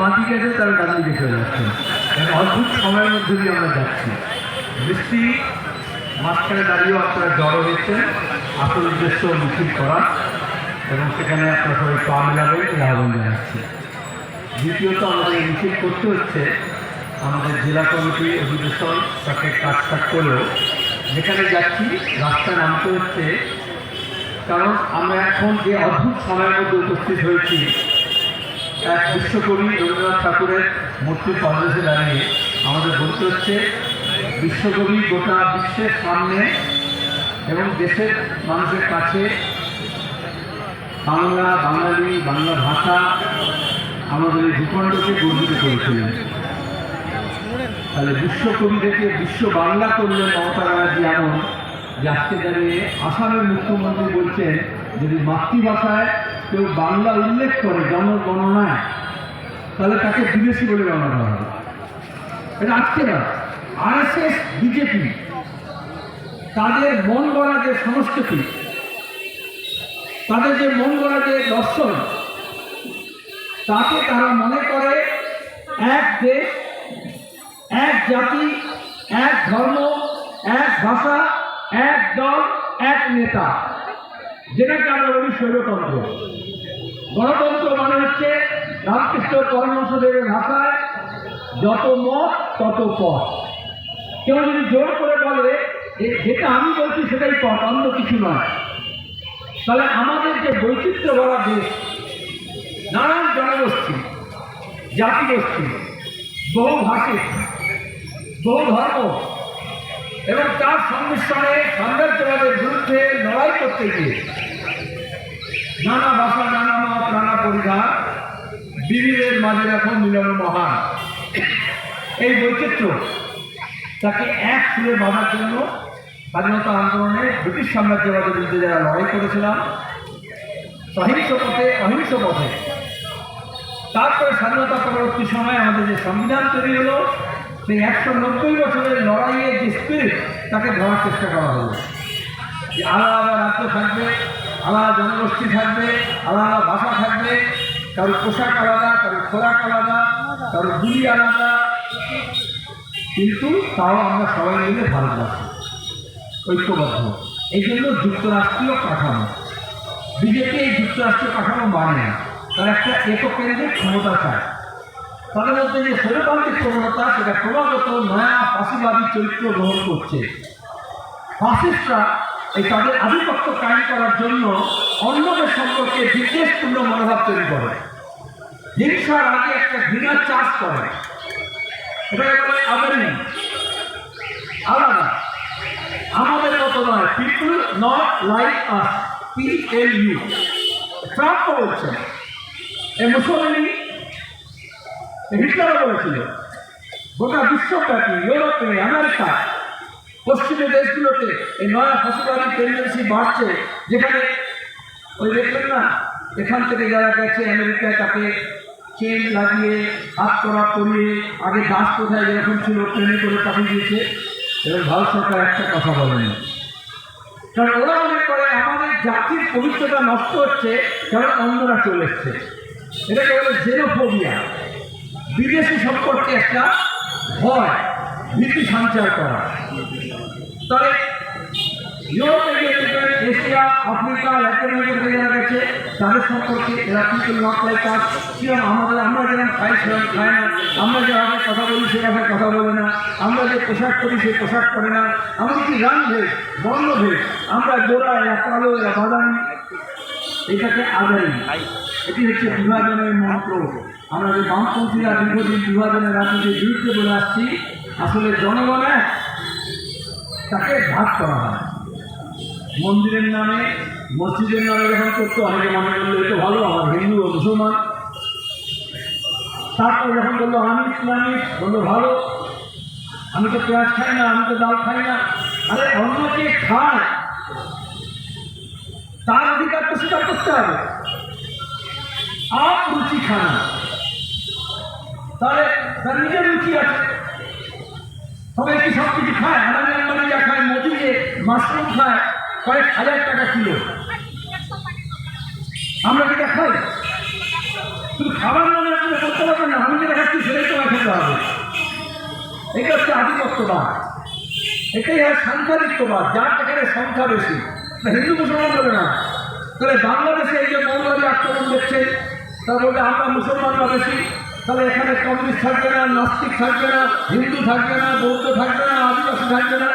বাঁধি গেছে তারা ডান দিকে যাচ্ছে। এক অদ্ভুত সময়ের মধ্যে দিয়ে আমরা যাচ্ছি। বৃষ্টি মাঝখানে দাঁড়িয়েও আপনারা জড়ো হয়েছেন আসল উদ্দেশ্য মিছিল করা। এবং সেখানে আপনারা সবাই পা মেলাবেন এই আহ্বান জানাচ্ছি। দ্বিতীয়ত আমাদের মিছিল করতে হচ্ছে, আমাদের জেলা কমিটি অধিবেশন তাকে কাজ কাজ করলেও যেখানে যাচ্ছি, রাস্তায় নামতে হচ্ছে। কারণ আমরা এখন যে অদ্ভুত সময়ের মধ্যে উপস্থিত হয়েছি এক বিশ্বকবি রবীন্দ্রনাথ ঠাকুরের মূর্তির কংগ্রেসে দাঁড়িয়ে আমাদের বলতে হচ্ছে, বিশ্বকবি গোটা বিশ্বের সামনে এবং দেশের মানুষের কাছে বাংলা, বাঙালি, বাংলা ভাষা আমাদের এই ভূখণ্ডকে গর্বিত করেছিলেন। তাহলে বিশ্বকবি থেকে বিশ্ব বাংলা করলেন মমতা ব্যানার্জি এমন, যে আজকে দাঁড়িয়ে আসামের মুখ্যমন্ত্রী বলছেন, যদি মাতৃভাষায় কেউ বাংলা উল্লেখ করে জনগণনায় তাহলে তাকে বিদেশি বলে গণনা করা হবে। এটা আজকে না, আরএসএস, বিজেপি, তাদের মন গড়া যে সংস্কৃতি, তাদের যে মন গড়া যে দর্শন তাতে তারা মনে করে এক দেশ, এক জাতি, এক ধর্ম, এক ভাষা, এক দল, এক নেতা। যেটাকে আমরা বলি স্বৈরতন্ত্র গণতন্ত্র মানে হচ্ছে রামকৃষ্ণ পরমহংসদেবের ভাষায় যত মত, তত পথ। কেউ যদি জোর করে বলে যেটা আমি বলছি সেটাই পথ, অন্য কিছু নয়। তাহলে আমাদের যে বৈচিত্র্য ভরা দেশ, নানান জনগোষ্ঠী, জাতিগোষ্ঠী, বহু ভাষিক বহু ধর্ম এবং তার সংমিশ্রণে সাম্রাজ্যবাদের বিরুদ্ধে লড়াই করতে গিয়ে নানা ভাষা, নানা মত, নানা পরিধান বিবিধের মাঝে এখন মিলন মহান। এই বৈচিত্র্য তাকে এক সুরে বাঁধার জন্য স্বাধীনতা আন্দোলনে ব্রিটিশ সাম্রাজ্যবাদের বিরুদ্ধে যারা লড়াই করেছিলাম, সহিংস পথে, অহিংস পথে, তারপরে স্বাধীনতা পরবর্তী সময়ে আমাদের যে সংবিধান তৈরি হলো সেই একশো নব্বই বছরের লড়াইয়ের যে স্পিরিট তাকে ধরার চেষ্টা করা হলো। যে আলাদা আলাদা রাজ্য থাকবে, আলাদা জনগোষ্ঠী থাকবে, আলাদা ভাষা থাকবে, কারোর পোশাক আলাদা, কারোর খোরাক আলাদা, কারোর গুলি আলাদা। কিন্তু তাও আমরা সবাই মিলে ভারতবাসী ঐক্যবদ্ধ। এই জন্য যুক্তরাষ্ট্রীয় কাঠামো, বিজেপি এই যুক্তরাষ্ট্রীয় কাঠামো মানে না। তারা একটা এককেন্দ্রিক ক্ষমতা চায়। তাদের মধ্যে যে স্বৈরতান্ত্রিক প্রবণতা সেটা ক্রমাগত নয়া ফাঁসিবাদী চরিত্র গ্রহণ করছে। ফাসিস্টরা এই তাদের আধিপত্য কায়েম করার জন্য অন্যদের সম্পর্কে বিদ্বেষপূর্ণ মনোভাব তৈরি করে। হিংসার আগে একটা ঘৃণার চাষ করে। এটাকে আলাদা। আমাদের মতো নয়। People not like us P L U Trump বলছেন এই মুসলিম হিটলারও বলেছিল, গোটা বিশ্বব্যাপী ইউরোপে আমেরিকা, পশ্চিমী দেশগুলোতে এই নয়া ফসিবাদী টেন্ডেন্সি বাড়ছে, যেখানে, ওই দেখলেন না, এখান থেকে যারা গেছে আমেরিকায় তাকে চেন লাগিয়ে, হাত করা করিয়ে আগে দাস কোথায় যেরকম ছিল, ট্রেনে করে পাঠিয়ে দিয়েছে, এবার ভারত সরকার একটা কথা বলেনি। কারণ ওরা মনে করে আমাদের জাতির পবিত্রতা নষ্ট হচ্ছে, কারণ অন্যরা চলে এসছে। এটাকে বলে জেনোফোবিয়া বিদেশি সম্পর্কে একটা ভয়, ভীতি সঞ্চার করা। তবে এশিয়া, আফ্রিকা ল্যাটিন আমেরিকা যারা গেছে, তাদের সম্পর্কে এরা কিন্তু লাইক আস কিরম? আমাদের আমরা যেরকম খাই সেরকম খায় না, আমরা যে ভাষায় কথা বলি সে ভাষায় কথা বলে না, আমরা যে পোশাক করি সে পোশাক করে না এমনকি রান ভেদ বর্ণ ভেদ আমরা গোড়া এরা কালো এরা বাদামি এটাকে আদায় এটি হচ্ছে বিভাজনের মন্ত্র। আমরা যে বামপন্থীরা দীর্ঘদিন বিভাজনের রাজনীতির বিরুদ্ধে বলে আসছি আসলে জনগণে তাকে ভাগ করা হয়। মন্দিরের নামে মসজিদের নামে যখন করতো অনেকে মনে করল এটা ভালো আমার হিন্দু ও মুসলমান। তারপর যখন বলল আমি ইসলামিক বলল ভালো। আমি তো পেঁয়াজ খাই না আমি তো ডাল খাই না। আরে অন্য যে খায়। তার অধিকার তো স্বীকার করতে হবে। আপ রুচি খানা তাহলে তার নিজের রুচি আছে। সবাই কি সব কিছু খায়? আদানি আম্বানি যা খায় মোদি যে মাশরুম খায়, কয়েক হাজার টাকা কিলো। আমরা যেটা খাই? শুধু খাবার মনে আপনি করতে পারবেন না আমি যেটা খাচ্ছি সেটাই তোমার খেতে হবে। এটা হচ্ছে আধিপত্যবাদ। এটাই হয় সংখ্যাধিক্যবাদ যার এখানে সংখ্যা বেশি। হিন্দু মুসলমান বলে না। তাহলে বাংলাদেশে এই যে মৌলবাদী আক্রমণ করছে তা বলতে আমরা মুসলমানরা বেশি। তাহলে এখানে কমিউনিস্ট থাকবে না, নাস্তিক থাকবে না, হিন্দু থাকবে না, বৌদ্ধ থাকবে না, আদিবাসী থাকবে না।